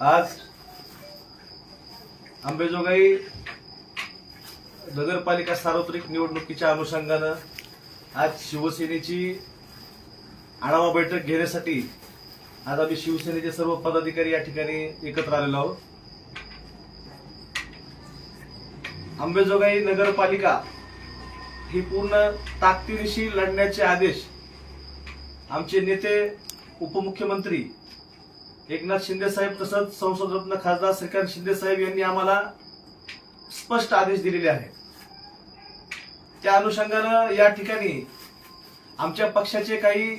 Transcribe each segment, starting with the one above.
आज अंबेजोगाई नगरपालिका सार्वत्रिक निवडणुकीच्या अनुषंगानं आज शिवसेनेची आढावा बैठक घेण्यासाठी आज आम्ही शिवसेनेचे सर्व पदाधिकारी या ठिकाणी एकत्र आलेलो आहोत. अंबेजोगाई नगरपालिका ही पूर्ण ताकदीनिशी लढण्याचे आदेश आमचे नेते उपमुख्यमंत्री एकनाथ शिंदे साहेब तसंच संसदरत्न खासदार श्रीकांत शिंदे साहेब यांनी आम्हाला स्पष्ट आदेश दिलेले आहेत. त्या अनुषंगानं या ठिकाणी आमच्या पक्षाचे काही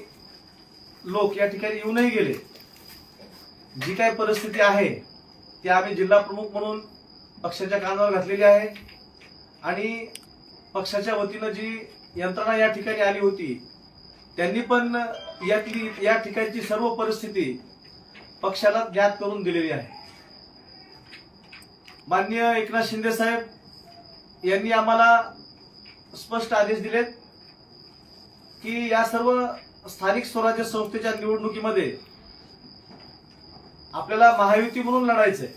लोक या ठिकाणी येऊनही गेले. जी काही परिस्थिती आहे ती आम्ही जिल्हा प्रमुख म्हणून पक्षाच्या कानावर घातलेली आहे. आणि पक्षाच्या वतीनं जी यंत्रणा या ठिकाणी आली होती त्यांनी पण यातली या ठिकाणची सर्व परिस्थिती पक्षाला ज्ञात करून दिलेली आहे. माननीय एकनाथ शिंदे साहेब यांनी आम्हाला स्पष्ट आदेश दिलेत की या सर्व स्थानिक स्वराज्य संस्थेच्या निवडणुकीमध्ये आपल्याला महायुती म्हणून लढायचंय.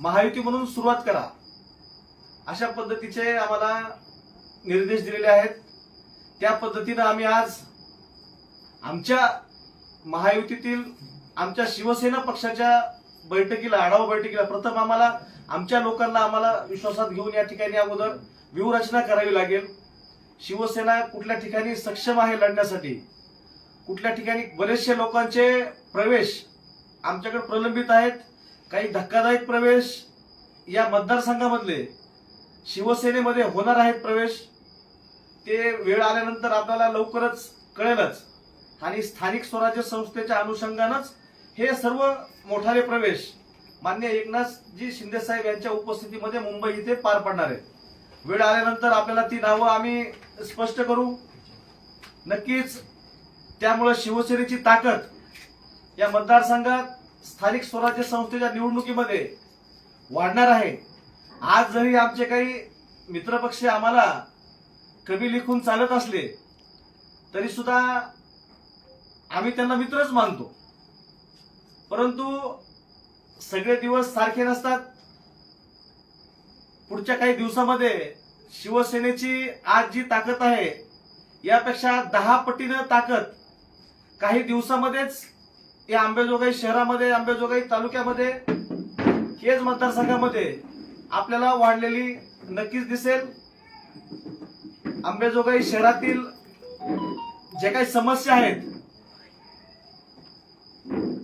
महायुती म्हणून सुरुवात करा. अशा पद्धतीचे आम्हाला निर्देश दिलेले आहेत. त्या पद्धतीनं आम्ही आज आमच्या महायुतीतील आमच्या शिवसेना पक्षाच्या बैठकीला आढावा बैठकीला प्रथम आम्हाला आमच्या लोकांना आम्हाला विश्वासात घेऊन या ठिकाणी अगोदर व्यूहरचना करावी लागेल. शिवसेना कुठल्या ठिकाणी सक्षम आहे लढण्यासाठी? कुठल्या ठिकाणी बरेचसे लोकांचे प्रवेश आमच्याकडे प्रलंबित आहेत. काही धक्कादायक प्रवेश या मतदारसंघामधले शिवसेनेमध्ये होणार आहेत प्रवेश. ते वेळ आल्यानंतर आपल्याला लवकरच कळेलच. आणि स्थानिक स्वराज्य संस्थेच्या अनुषंगानंच हे सर्व मोठाले प्रवेश मान्य एकनाथजी शिंदे साहेब यांच्या उपस्थितीमध्ये मुंबई इथे पार पडणार आहेत. वेळ आल्यानंतर आपल्याला ती नावं आम्ही स्पष्ट करू. नक्कीच त्यामुळे शिवसेनेची ताकद या मतदारसंघात स्थानिक स्वराज्य संस्थेच्या निवडणुकीमध्ये वाढणार आहे. आज जरी आमचे काही मित्रपक्ष आम्हाला कमी लिखून चालत असले तरी सुद्धा आम्ही त्यांना मित्रच मानतो. परंतु सगळे दिवस सारखे नसतात. पुढच्या काही दिवसामध्ये शिवसेनेची आज जी ताकद आहे यापेक्षा दहा पटीनं ताकद काही दिवसामध्येच या आंबेजोगाई शहरामध्ये आंबेजोगाई तालुक्यामध्ये हेच मतदारसंघामध्ये आपल्याला वाढलेली नक्कीच दिसेल. आंबेजोगाई शहरातील जे काही समस्या आहेत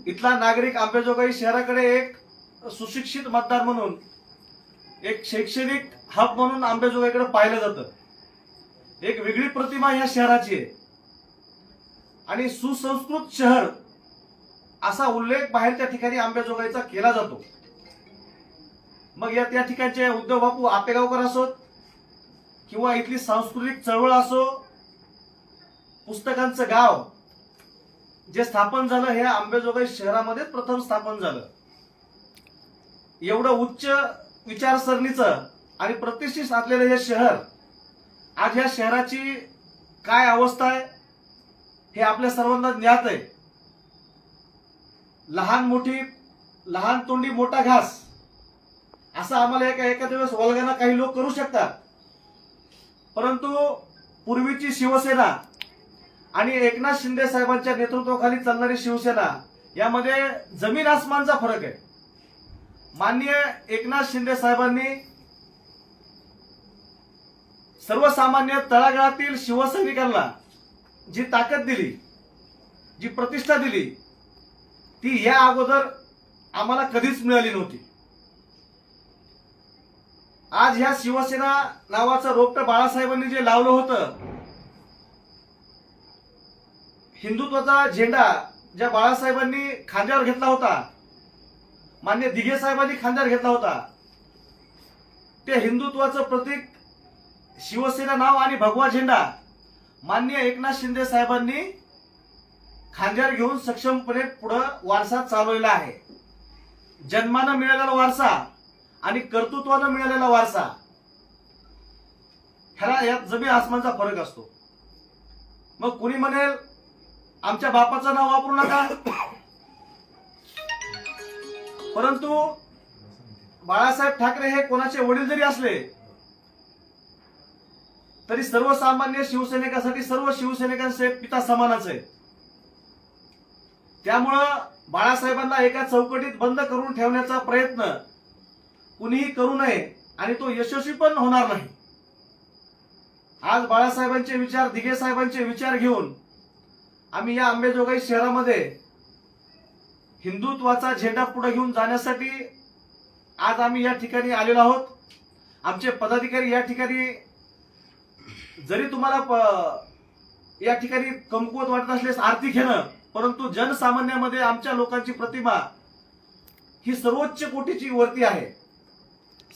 इथला नागरिक आंबेजोगाई शहराकडे एक सुशिक्षित मतदार म्हणून एक शैक्षणिक हब म्हणून आंबेजोगाईकडे पाहिलं जातं. एक वेगळी प्रतिमा या शहराची आहे. आणि सुसंस्कृत शहर असा उल्लेख बाहेर त्या ठिकाणी आंबेजोगाईचा केला जातो. मग या त्या ठिकाणचे उद्धव बापू आपेगावकर असोत किंवा इथली सांस्कृतिक चळवळ असो पुस्तकांचं गाव जे स्थापन झालं हे आंबेजोगाई शहरामध्ये प्रथम स्थापन झालं. एवढं उच्च विचारसरणीचं आणि प्रतिष्ठित साधलेलं हे शहर आज ह्या शहराची काय अवस्था आहे हे आपल्या सर्वांना ज्ञात आहे. लहान मोठी लहान तोंडी मोठा घास असं आम्हाला एका एका दिवस वल्गना काही लोक करू शकतात. परंतु पूर्वीची शिवसेना आणि एकनाथ शिंदे साहेबांच्या नेतृत्वाखाली चालणारी शिवसेना यामध्ये जमीन आसमानचा फरक आहे. माननीय एकनाथ शिंदे साहेबांनी सर्वसामान्य तळागाळातील शिवसैनिकांना जी ताकद दिली जी प्रतिष्ठा दिली ती या अगोदर आम्हाला कधीच मिळाली नव्हती. आज ह्या शिवसेना नावाचं रोपटं बाळासाहेबांनी जे लावलं होतं हिंदुत्वाचा झेंडा ज्या बाळासाहेबांनी खांद्यावर घेतला होता मान्य दिघे साहेबांनी खांद्यावर घेतला होता ते हिंदुत्वाचं प्रतीक शिवसेना नाव आणि भगवा झेंडा मान्य एकनाथ शिंदे साहेबांनी खांद्यावर घेऊन सक्षमपणे पुढं वारसा चालवलेला आहे. जन्मानं मिळालेला वारसा आणि कर्तृत्वानं मिळालेला वारसा ह्याला यात जमीन आसमानचा फरक असतो. मग कुणी म्हणेल आमच्या बापाचं नाव वापरू नका. परंतु बाळासाहेब ठाकरे हे कोणाचे वडील जरी असले तरी सर्वसामान्य शिवसैनिकासाठी सर्व शिवसैनिकांचे पिता समानच आहे त्यामुळं बाळासाहेबांना एका चौकटीत बंद करून ठेवण्याचा प्रयत्न कुणीही करू नये आणि तो यशस्वी पण होणार नाही. आज बाळासाहेबांचे विचार दिघे साहेबांचे विचार घेऊन आम्ही या आंबेजोगाई शहरामध्ये हिंदुत्वाचा झेंडा पुढे घेऊन जाण्यासाठी आज आम्ही या ठिकाणी आलेलो आहोत. आमचे पदाधिकारी या ठिकाणी जरी तुम्हाला प- या ठिकाणी कमकुवत वाटत असल्यास आरती घेणं परंतु जनसामान्यामध्ये आमच्या लोकांची प्रतिमा ही सर्वोच्च कोटीची वरती आहे.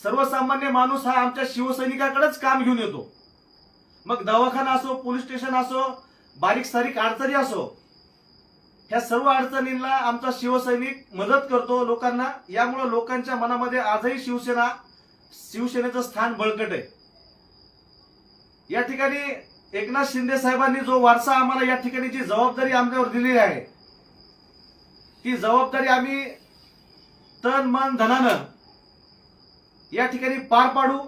सर्वसामान्य माणूस हा आमच्या शिवसैनिकाकडेच काम घेऊन येतो. मग दवाखाना असो पोलीस स्टेशन असो बारीक सारीक अडचणी असो. ह्या सर्व अडचणींना आमचा शिवसैनिक मदत करतो लोकांना. यामुळे लोकांच्या मनामध्ये आजही शिवसेना शिवसेनेचं स्थान बळकट आहे. या ठिकाणी एकनाथ शिंदे साहेबांनी जो वारसा आम्हाला या ठिकाणी जी जबाबदारी आमच्यावर दिलेली आहे ती जबाबदारी आम्ही तन मन धनानं या ठिकाणी पार पाडू.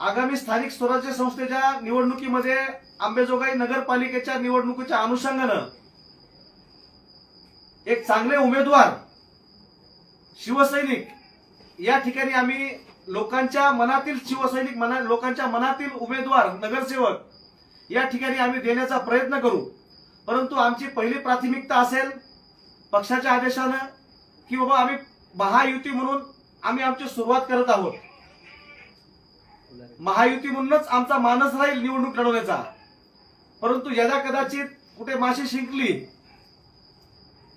आगामी स्थानिक स्वराज्य संस्थेच्या निवडणुकीमध्ये आंबेजोगाई नगरपालिकेच्या निवडणुकीच्या अनुषंगानं एक चांगले उमेदवार शिवसैनिक या ठिकाणी आम्ही लोकांच्या मनातील शिवसैनिक मना लोकांच्या मनातील उमेदवार नगरसेवक या ठिकाणी आम्ही देण्याचा प्रयत्न करू. परंतु आमची पहिली प्राथमिकता असेल पक्षाच्या आदेशानं की बाबा आम्ही महायुती म्हणून आम्ही आमची सुरुवात करत आहोत. महायुती म्हणूनच आमचा मानस राहील निवडणूक लढवण्याचा. परंतु यदा कदाचित कुठे माशी शिंकली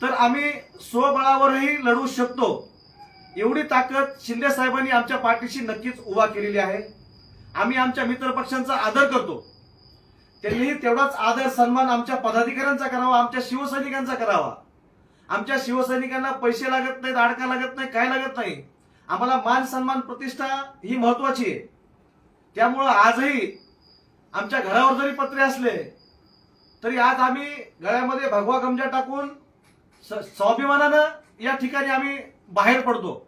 तर आम्ही स्वबळावरही लढू शकतो. एवढी ताकद शिंदे साहेबांनी आमच्या पाठीशी नक्कीच उभा केलेली आहे. आम्ही आमच्या मित्रपक्षांचा आदर करतो. त्यांनीही तेवढाच आदर सन्मान आमच्या पदाधिकाऱ्यांचा करावा आमच्या शिवसैनिकांचा करावा. आमच्या शिवसैनिकांना पैसे लागत नाहीत अडका लागत नाही काय लागत नाही. आम्हाला मान सन्मान प्रतिष्ठा ही महत्वाची आहे. त्यामुळं आजही आमच्या घरावर जरी पत्रे असले तरी आज आम्ही गळ्यामध्ये भगवा गमजा टाकून स- स्वाभिमानानं या ठिकाणी आम्ही बाहेर पडतो.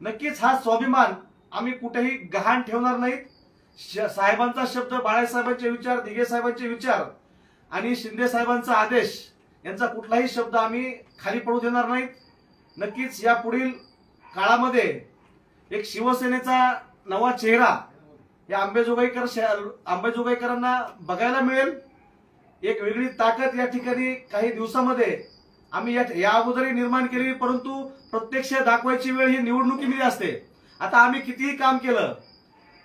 नक्कीच हा स्वाभिमान आम्ही कुठेही गहाण ठेवणार नाहीत. श- साहेबांचा शब्द बाळासाहेबांचे विचार दिघे साहेबांचे विचार आणि शिंदे साहेबांचा आदेश यांचा कुठलाही शब्द आम्ही खाली पडू देणार नाहीत. नक्कीच या पुढील काळामध्ये एक शिवसेनेचा नवा चेहरा या आंबेजोगाईकर शहर- आंबेजोगाईकरांना बघायला मिळेल. एक वेगळी ताकद या ठिकाणी काही दिवसामध्ये आम्ही या या अगोदरही निर्माण केली परंतु प्रत्यक्ष दाखवायची वेळ ही निवडणुकीमध्ये असते. आता आम्ही कितीही काम केलं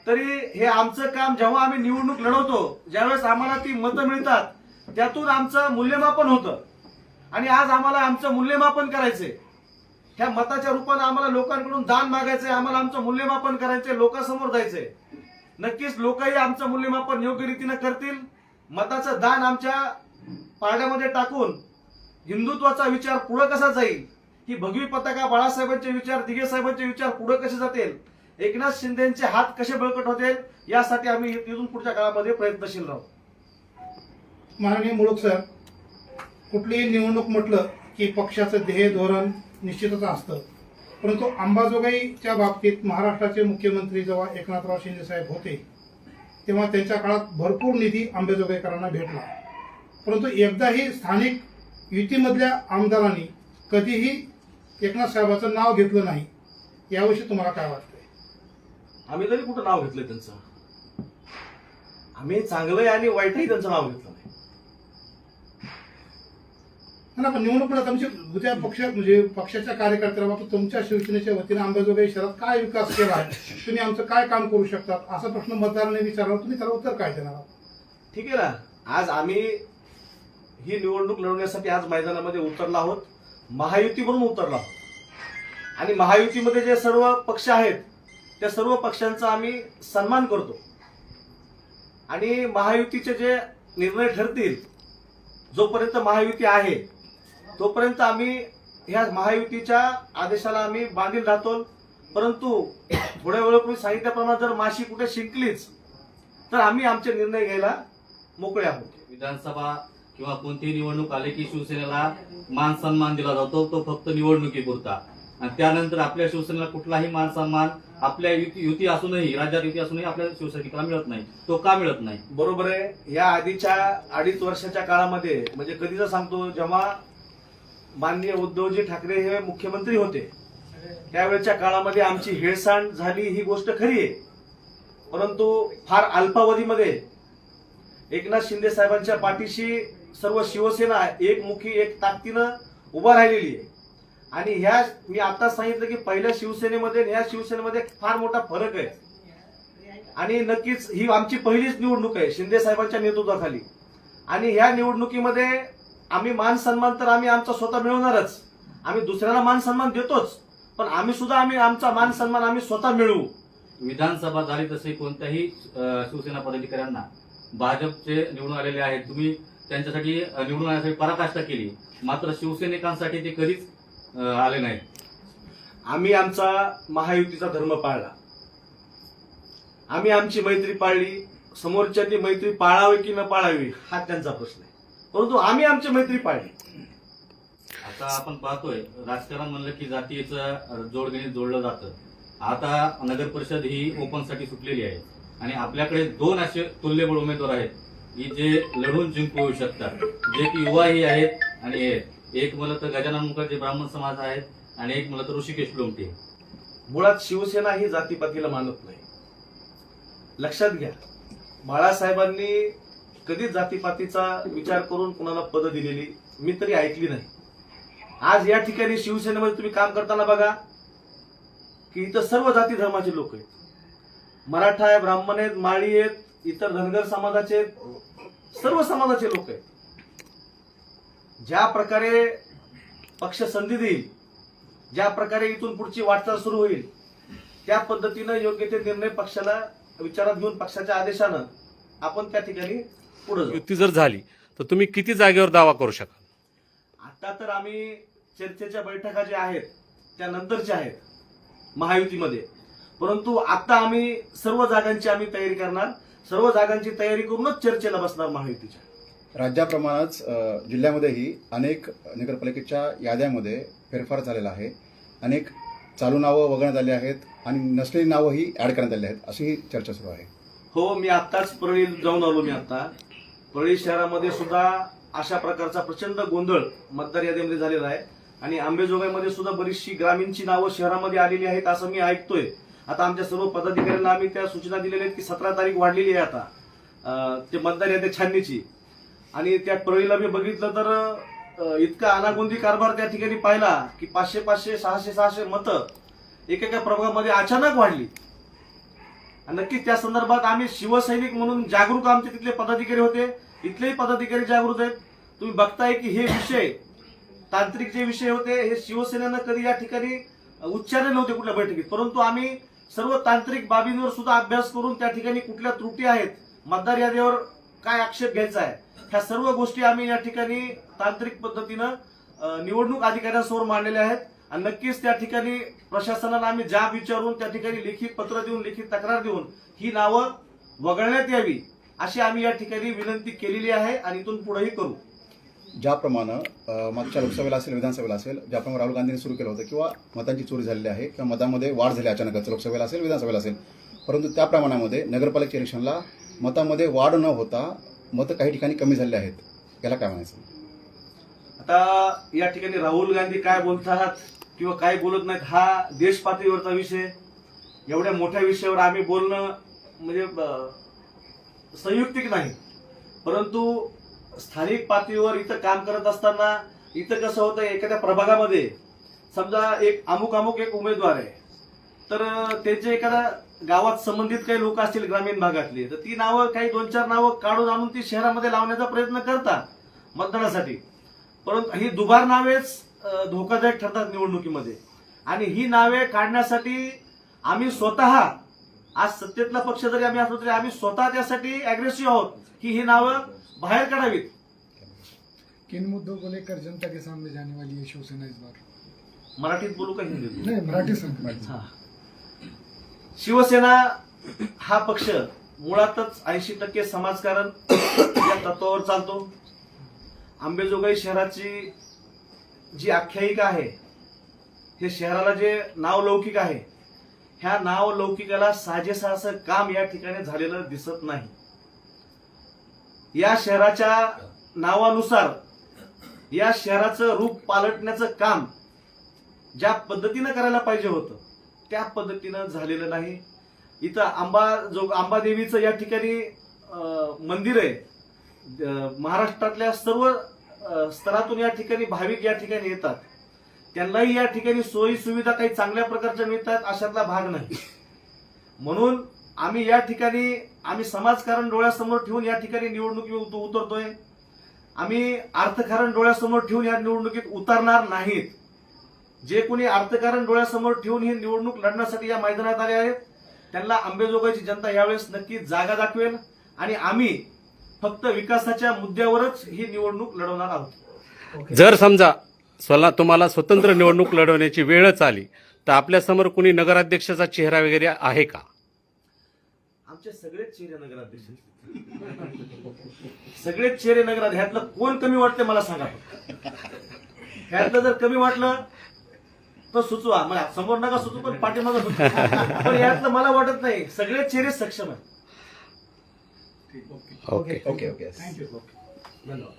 तरी हे आमचं काम जेव्हा आम्ही निवडणूक लढवतो ज्यावेळेस आम्हाला ती मतं मिळतात त्यातून आमचं मूल्यमापन होतं. आणि आज आम्हाला आमचं मूल्यमापन करायचंय. ह्या मताच्या रूपानं आम्हाला लोकांकडून दान मागायचंय आम्हाला आमचं मूल्यमापन करायचंय लोकांसमोर जायचंय. नक्कीच लोकही आमचं मूल्यमापन योग्य रीतीनं करतील. मताचं दान आमच्या पारड्यामध्ये टाकून हिंदुत्वाचा विचार पुढे कसा जाईल? ही भगवी पताका बाळासाहेबांचे विचार दिघे साहेबांचे विचार पुढे कसे जातील? एकनाथ शिंदेचे हात कसे बळकट होतील? यासाठी आम्ही तिथून पुढच्या काळामध्ये प्रयत्नशील राहू. माननीय मुळक सर कुठलीही निवडणूक म्हटलं की पक्षाचं ध्येय धोरण निश्चितच असतं. परंतु अंबाजोगाईच्या बाबतीत महाराष्ट्राचे मुख्यमंत्री जेव्हा एकनाथराव शिंदे साहेब होते तेव्हा त्यांच्या काळात भरपूर निधी अंबाजोगाईकरांना भेटला. परंतु एकदाही स्थानिक युतीमधल्या आमदारांनी कधीही एकनाथ साहेबाचं नाव घेतलं नाही याविषयी तुम्हाला काय वाटतंय? आम्ही तरी कुठं नाव घेतलंय त्यांचं? आम्ही चांगलंय आणि वाईटही त्यांचं नाव घेतलं. नाही आपण निवडणूक तुमच्या उद्या पक्ष म्हणजे पक्षाच्या कार्यकर्त्याला बाबा तुमच्या शिवसेनेच्या वतीने अंबाजोगाई शहरात काय विकास केला आहे? तुम्ही आमचं काय काम करू शकतात? असा प्रश्न मतदारांनी विचारला. तुम्ही त्याला उत्तर काय देणार आहात? ठीक आहे ना. आज आम्ही ही निवडणूक लढवण्यासाठी आज मैदानामध्ये उतरला आहोत. महायुती म्हणून उतरला आहोत. आणि महायुतीमध्ये जे सर्व पक्ष आहेत त्या सर्व पक्षांचा आम्ही सन्मान करतो. आणि महायुतीचे जे निर्णय ठरतील जोपर्यंत महायुती आहे तोपर्यंत आम्ही ह्या महायुतीच्या आदेशाला आम्ही बांधील राहतो परंतु थोड्या वेळापूर्वी सांगितल्याप्रमाणे जर माशी कुठे शिंकलीच तर आम्ही आमचे निर्णय घ्यायला मोकळे आहोत. विधानसभा किंवा कोणतीही निवडणूक आली की शिवसेनेला मान सन्मान दिला जातो तो फक्त निवडणुकीपुरता. आणि त्यानंतर आपल्या शिवसेनेला कुठलाही मान सन्मान आपल्या युती युती असूनही राज्यात युती असूनही आपल्या शिवसैनिकाला मिळत नाही? तो का मिळत नाही? बरोबर आहे. या आधीच्या अडीच वर्षाच्या काळामध्ये म्हणजे कधीच सांगतो जेव्हा माननीय उद्धवजी ठाकरे हे मुख्यमंत्री होते. त्यावेळेच्या काळामध्ये आमची हेळसांड झाली ही गोष्ट खरी आहे. परंतु फार अल्पावधीमध्ये एकनाथ शिंदे साहेबांच्या पाठीशी सर्व शिवसेना एकमुखी एक ताकदीनं उभा राहिलेली आहे. आणि ह्या मी आता सांगितलं की पहिल्या शिवसेनेमध्ये ह्या शिवसेनेमध्ये फार मोठा फरक आहे. आणि नक्कीच ही आमची पहिलीच निवडणूक आहे शिंदे साहेबांच्या नेतृत्वाखाली. आणि ह्या निवडणुकीमध्ये आम्ही मान सन्मान तर आम्ही आमचा स्वतः मिळवणारच. आम्ही दुसऱ्याला मान सन्मान देतोच पण आम्ही सुद्धा आम्ही आमचा मान सन्मान आम्ही स्वतः मिळवू. विधानसभा झाली तसे कोणत्याही शिवसेना पदाधिकाऱ्यांना भाजपचे निवडून आलेले आहेत. तुम्ही त्यांच्यासाठी निवडून आणण्यासाठी पराकाष्ठा केली. मात्र शिवसैनिकांसाठी ते कधीच आले नाहीत. आम्ही आमचा महायुतीचा धर्म पाळला. आम्ही आमची मैत्री पाळली. समोरच्यांनी मैत्री पाळावी की न पाळावी हा त्यांचा प्रश्न आहे. परंतु आम्ही आमची मैत्री पाळली. आता आपण पाहतोय राजकारण म्हणलं की जातीचं जोडगणित जोडलं जातं. आता नगर परिषद ही ओपनसाठी सुटलेली आहे. आणि आपल्याकडे दोन असे तुल्यबळ उमेदवार आहेत की जे लढून जिंकू शकतात. जे की युवाही आहेत आणि हे. एक म्हणलं तर गजानन मुखर्जी ब्राह्मण समाज आहेत आणि एक म्हणलं तर ऋषिकेश लोमटे. मुळात शिवसेना ही जातीपातीला मानत नाही. लक्षात घ्या बाळासाहेबांनी कधीच जातीपातीचा विचार करून कुणाला पद दिलेली मी तरी ऐकली नाही. आज या ठिकाणी शिवसेनेमध्ये तुम्ही काम करताना बघा की इथं सर्व जाती धर्माचे लोक आहेत. मराठा आहे ब्राह्मण आहेत माळी आहेत इतर धनगर समाजाचे आहेत सर्व समाजाचे लोक आहेत. ज्या प्रकारे पक्ष संधी देईल ज्या प्रकारे इथून पुढची वाटचाल सुरू होईल त्या पद्धतीनं योग्य ते निर्णय पक्षाला विचारात घेऊन पक्षाच्या आदेशानं आपण त्या ठिकाणी पुढे जाऊ. युती जर झाली तर तुम्ही किती जागेवर दावा करू शकाल? आता तर आम्ही चर्चेच्या बैठका ज्या आहेत त्या नंतरच्या आहेत महायुतीमध्ये. परंतु आता आम्ही सर्व जागांची आम्ही तयारी करणार. सर्व जागांची तयारी करूनच चर्चेला बसणार महायुतीच्या. राज्याप्रमाणेच अ, जिल्ह्यामध्येही अनेक नगरपालिकेच्या याद्यामध्ये फेरफार झालेला आहे. अनेक चालू नावं वगळण्यात आली आहेत आणि नसलेली नावंही ऍड करण्यात आली आहेत अशी ही चर्चा सुरू आहे. हो मी आत्ताच परळी जाऊन आलो मी आता. परळी शहरामध्ये सुद्धा अशा प्रकारचा प्रचंड गोंधळ मतदार यादीमध्ये झालेला आहे. आणि आंबेजोगाईमध्ये सुद्धा बरीचशी ग्रामीणची नावं शहरामध्ये आलेली आहेत असं मी ऐकतोय. आता आमच्या सर्व पदाधिकाऱ्यांना आम्ही त्या सूचना दिलेल्या आहेत की सतरा तारीख वाढलेली आहे आता ते मतदार यादी छाननीची. आणि त्या परळीला मी बघितलं तर इतका अनागोंदी कारभार त्या ठिकाणी पाहिला की पाचशे पाचशे सहाशे सहाशे मतं एकेका प्रभागामध्ये अचानक वाढली. नक्कीच त्या संदर्भात आम्ही शिवसैनिक म्हणून जागरूक आमचे तिथले पदाधिकारी होते. इथलेही पदाधिकारी जागृत आहेत. तुम्ही बघताय की हे विषय तांत्रिक जे विषय होते हे शिवसेनेनं कधी या ठिकाणी उच्चारले नव्हते कुठल्या बैठकीत. परंतु आम्ही सर्व तांत्रिक बाबींवर सुद्धा अभ्यास करून त्या ठिकाणी कुठल्या त्रुटी आहेत मतदार यादीवर काय आक्षेप घ्यायचा आहे ह्या सर्व गोष्टी आम्ही या ठिकाणी तांत्रिक पद्धतीनं निवडणूक अधिकाऱ्यांसमोर मांडलेल्या आहेत. आणि नक्कीच त्या ठिकाणी प्रशासनाला आम्ही जाब विचारून त्या ठिकाणी लिखित पत्र देऊन लिखित तक्रार देऊन ही नावं वगळण्यात यावी अशी आम्ही या ठिकाणी विनंती केलेली आहे आणि इथून पुढेही करू. ज्याप्रमाणे मागच्या लोकसभेला असेल विधानसभेला असेल ज्याप्रमाणे राहुल गांधींनी सुरू केलं होतं किंवा मतांची चोरी झालेली आहे किंवा मतामध्ये वाढ झाली अचानकच लोकसभेला असेल विधानसभेला असेल परंतु त्या प्रमाणामध्ये नगरपालिका इलेक्शनला मतामध्ये वाढ न होता मतं काही ठिकाणी कमी झालेली आहेत. याला काय म्हणायचं? आता या ठिकाणी राहुल गांधी काय बोलतात? किंवा काय बोलत नाहीत हा देश पातळीवरचा विषय. एवढ्या मोठ्या विषयावर आम्ही बोलणं म्हणजे संयुक्तिक नाही. परंतु स्थानिक पातळीवर इथं काम करत असताना इथं कसं होतं एखाद्या प्रभागामध्ये समजा एक अमुक अमुक एक उमेदवार आहे तर त्यांचे एखादा गावात संबंधित काही लोक असतील ग्रामीण भागातली तर ती नावं काही दोन चार नावं काढून आणून ती शहरामध्ये लावण्याचा प्रयत्न करतात मतदानासाठी. परंतु ही दुबार नावेच धोकादायक ठरतात निवडणुकीमध्ये. आणि ही नावे काढण्यासाठी आम्ही स्वतः आज सत्तेतला पक्ष जरी आम्ही असलो तरी आम्ही स्वतः त्यासाठी अग्रेसिव्ह आहोत की ही नावं बाहेर काढावीत. किन मुद्दों को लेकर जनता के सामने जाने वाली है शिवसेना इस बार. मराठीत बोलू का हिंदीत? नहीं मराठी हा. शिवसेना हा पक्ष मुळातच ऐंशी टक्के समाजकारण या तत्वावर चालतो. आंबेजोगाई शहराची जी आख्यायिका आहे हे शहराला जे नाव लौकिक आहे ह्या नाव लौकिकाला असं काम या ठिकाणी झालेलं दिसत नाही. या शहराच्या नावानुसार या शहराचं रूप पालटण्याचं काम ज्या पद्धतीनं करायला पाहिजे होतं त्या पद्धतीनं झालेलं नाही. इथं आंबा जो आंबादेवीचं या ठिकाणी मंदिर आहे. महाराष्ट्रातल्या सर्व स्तरातून या ठिकाणी भाविक या ठिकाणी येतात. त्यांनाही या ठिकाणी सोयी सुविधा काही चांगल्या प्रकारच्या मिळतात अशातला भाग नाही. म्हणून आम्ही या ठिकाणी आम्ही समाजकारण डोळ्यासमोर ठेवून या ठिकाणी निवडणुकी उत- उतरतोय. आम्ही अर्थकारण डोळ्यासमोर ठेवून या निवडणुकीत उतरणार नाहीत. जे कोणी अर्थकारण डोळ्यासमोर ठेवून ही निवडणूक लढण्यासाठी या मैदानात आले आहेत त्यांना आंबेजोगाईची जनता यावेळेस नक्की जागा दाखवेल आणि आम्ही फक्त विकासाच्या मुद्द्यावरच ही निवडणूक लढवणार आहोत. जर समजा स्वला तुम्हाला स्वतंत्र निवडणूक लढवण्याची वेळच आली तर आपल्यासमोर कुणी नगराध्यक्षाचा चेहरा वगैरे आहे का? आमचे सगळेच चेहरे नगराध्यक्ष सगळेच चेहरे नगराध्यक्ष ह्यातलं कोण कमी वाटते मला सांगा ह्यातलं जर कमी वाटलं तर सुचवा. मला समोर नका सुचू पण पाठीमागं सुचवा. पण यातलं मला वाटत नाही. सगळे चेहरे सक्षम okay okay okay thank you okay ಧನ್ಯವಾದ